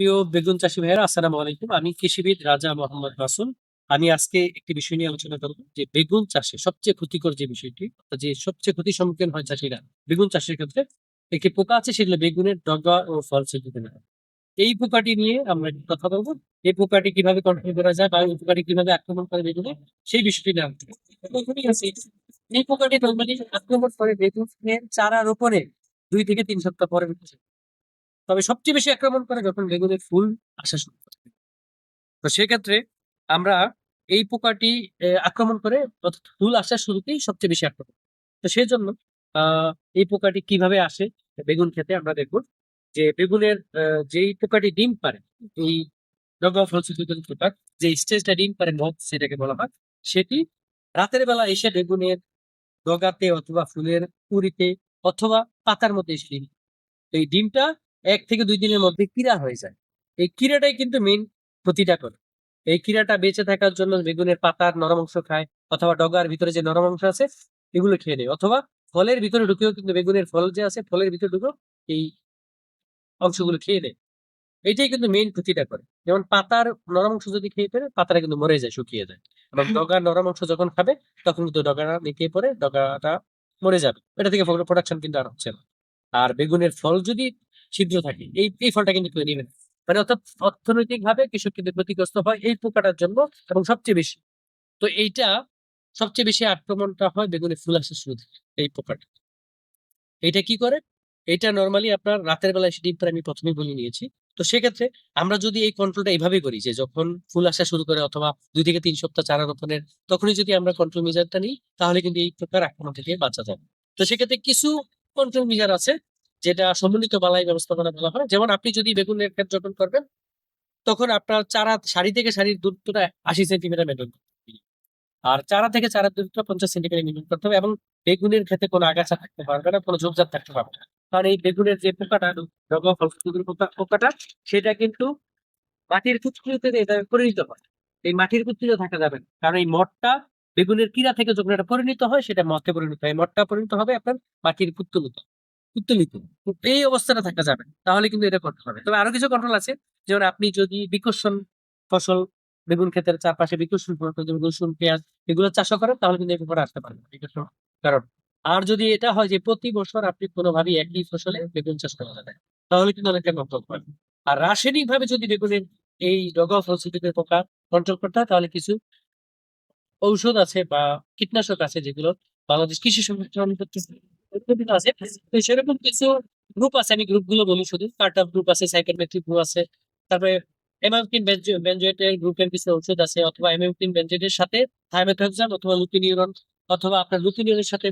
প্রিয় বেগুন চাষী ভাইয়েরা, আসসালামু আলাইকুম। আমি কৃষিবিদ রাজা মোহাম্মদ রাসুল। আমি আজকে একটি বিষয় নিয়ে আলোচনা করব, যে বেগুন চাষে সবচেয়ে ক্ষতিকর যে বিষয়টি যে সবচেয়ে ক্ষতির সম্মুখীন হয় চাষিরা বেগুন চাষের ক্ষেত্রে, একটি পোকা আছে সেগুলো বেগুনের ডগা ও ফল ছিদ্র না এই পোকাটি নিয়ে আমরা কথা বলব। এই পোকাটি কীভাবে কন্ট্রোল করা যায় বা এই পোকাটি কীভাবে আক্রমণ করে বেগুনে, সেই বিষয়টি নিয়ে এই পোকাটি নর্মালি আক্রমণ করে বেগুনের চারা রোপণে দুই থেকে তিন সপ্তাহ পরে তবে সবচেয়ে বেশি আক্রমণ করে যখন বেগুনের ফুল আসা শুরু করে। তো সেক্ষেত্রে আমরা এই পোকাটি আক্রমণ করে অর্থাৎ ফুল আসার শুরুতেই সবচেয়ে বেশি আক্রমণ করে। তো সেই জন্য এই পোকাটি কীভাবে আসে? বেগুন খেতে আমরা দেখব যে বেগুনের যেই পোকাটি ডিম পারে, এই পোকা, যে স্টেজটা ডিম পারে মথ সেটাকে বলা হয়, সেটি রাতের বেলা এসে বেগুনের ডগাতে অথবা ফুলের কুড়িতে অথবা পাতার মধ্যে এসে ডিম এই ডিমটা এক থেকে দুই দিনের মধ্যে কিরা হয়ে যায়। এই কিরাটাই কিন্তু মেইন ক্ষতিটা করে এই কিরাটা বেঁচে থাকার জন্য বেগুনের পাতার নরম অংশ খায় অথবা ডগার ভিতরে যে নরম অংশ আছে এগুলো খেয়ে নেয়। অথবা ফলের ভিতরে ঢুকেও কিন্তু বেগুনের ফল যে আছে ফলের ভিতরে ঢুকেও এই অংশগুলো খেয়ে নেয়। এইটাই কিন্তু মেইন ক্ষতিটা করে। যেমন পাতার নরম অংশ যদি খেয়ে ফেলে পাতাটা কিন্তু মরে যায় শুকিয়ে যায়। এবং ডগার নরম অংশ যখন খাবে তখন কিন্তু ডগাটা নিকে পরে ডগাটা মরে যাবে। এটা থেকে প্রোডাকশন কিন্তু আর হচ্ছে না। আর বেগুনের ফল যদি ছিদ্র থাকে। এই এই ফলটা কিন্তু কেউ নেবে মানে অর্থাৎ অর্থনৈতিক ভাবে কৃষক কিন্তু ক্ষতিগ্রস্ত হয় এই পোকাটার জন্য এবং সবচেয়ে বেশি। তো এইটা সবচেয়ে বেশি আক্রমণটা হয় বেগুনে ফুল শুরু থেকে, এই পোকাটা। এটা কি করে? এটা নর্মালি আপনার রাতের বেলায় সেটি আমি প্রথমেই বলে নিয়েছি। তো সেক্ষেত্রে আমরা যদি এই কন্ট্রোলটা এইভাবে করি যে যখন ফুল আসা শুরু করে অথবা দুই থেকে তিন সপ্তাহ চারা রোপণের তখনই যদি আমরা কন্ট্রোল মেজারটা নিই তাহলে কিন্তু এই প্রকার আক্রমণ থেকে বাঁচা যাবে তো সেক্ষেত্রে কিছু কন্ট্রোল মেজার আছে যেটা সমন্বিত বালাই ব্যবস্থাপনা বলা হয়। যেমন আপনি যদি বেগুনের ক্ষেত যখন করবেন, তখন আপনার চারা, সারি থেকে সারির দূরত্বটা আশি সেন্টিমিটার মেনটেন আর চারা থেকে চারার দূরত্ব পঞ্চাশ সেন্টিমিটার মেনটেন করতে হবে এবং বেগুনের ক্ষেত্রে কোনো আগাছা থাকতে পারবে না, কোনো ঝোপঝাপ থাকতে পারবে না। কারণ এই বেগুনের যে পোকাটা ডগা পোকা- পোকাটা, সেটা কিন্তু মাটির কুচকুচিতে এটা পরিণত হয়। এই মাটির কুচকুচিতে থাকা যাবে না। কারণ এই মঠটা বেগুনের কিরা থেকে যখন এটা পরিণত হয়, সেটা মঠে পরিণত হয়। মঠটা পরিণত হবে আপনার মাটির পুত্তলিত উত্তোলিত। এই অবস্থাটা থাকা যাবে। তাহলে কিন্তু এটা করতে হবে। তবে আরও কিছু কন্ট্রোল আছে। যেমন আপনি যদি বিকর্ষণ ফসল, বেগুন ক্ষেতের চারপাশে বিকর্ষণ রসুন, পেঁয়াজ এগুলো চাষও করেন, তাহলে কিন্তু এই ব্যাপারে আসতে পারবে বিকর্ষণ কারণ। আর যদি এটা হয় যে প্রতি বছর আপনি কোনোভাবেই একই ফসলে বেগুন চাষ করা যায় তাহলে কিন্তু অনেকটা কন্ট্রোল পাবেন আর রাসায়নিক ভাবে যদি বেগুনের এই ডগা ফলসিটিকের পোকা কন্ট্রোল করতে হয়, তাহলে কিছু ঔষধ আছে বা কীটনাশক আছে যেগুলো বাংলাদেশ কৃষি সংরক্ষণ করতেছে আছে। সেরকম কিছু গ্রুপ আছে, আমি গ্রুপগুলো বলি শুধু। কার্টাপ গ্রুপ আছে সাইকেলমেট্রিক গ্রুপ আছে। তারপরে গ্রুপের কিছু আছে, অথবা সাথে অথবা অথবা আপনার সাথে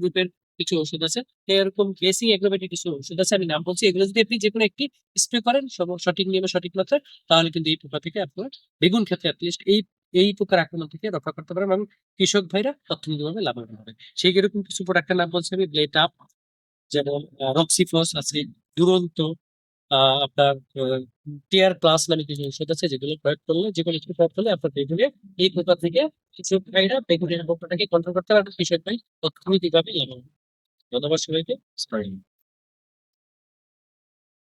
গ্রুপের কিছু ওষুধ আছে। এরকম বেসিক এগ্রোবেটিক কিছু ওষুধ আছে, আমি নাম বলছি। এগুলো যদি আপনি যে কোনো একটি স্প্রে করেন সঠিক নিয়মে সঠিক মাত্রায়, তাহলে কিন্তু এই পোকা থেকে আপনার বেগুন ক্ষেত্রে অ্যাটলিস্ট এই এই পোকার আক্রমণ থেকে রক্ষা করতে পারবেন এবং কৃষক ভাইরা অর্থনৈতিকভাবে লাভবান হবে সেই এরকম কিছু প্রোডাক্টের নাম বলছি আমি ব্লেড আপ যেমন রক্সিফ্লস আছে, দুরন্ত আপনার টিয়ার প্লাস নামে কিছু ওষুধ আছে, যেগুলো প্রয়োগ করলে যে কোনো কিছু প্রয়োগ করলে আপনার বেগুনে এই পোকা থেকে কৃষক ভাইরা বেগুনের পোকাটাকে কন্ট্রোল করতে পারবে কৃষক ভাই অর্থনৈতিকভাবে লাভবান। ধন্যবাদ সবাইকে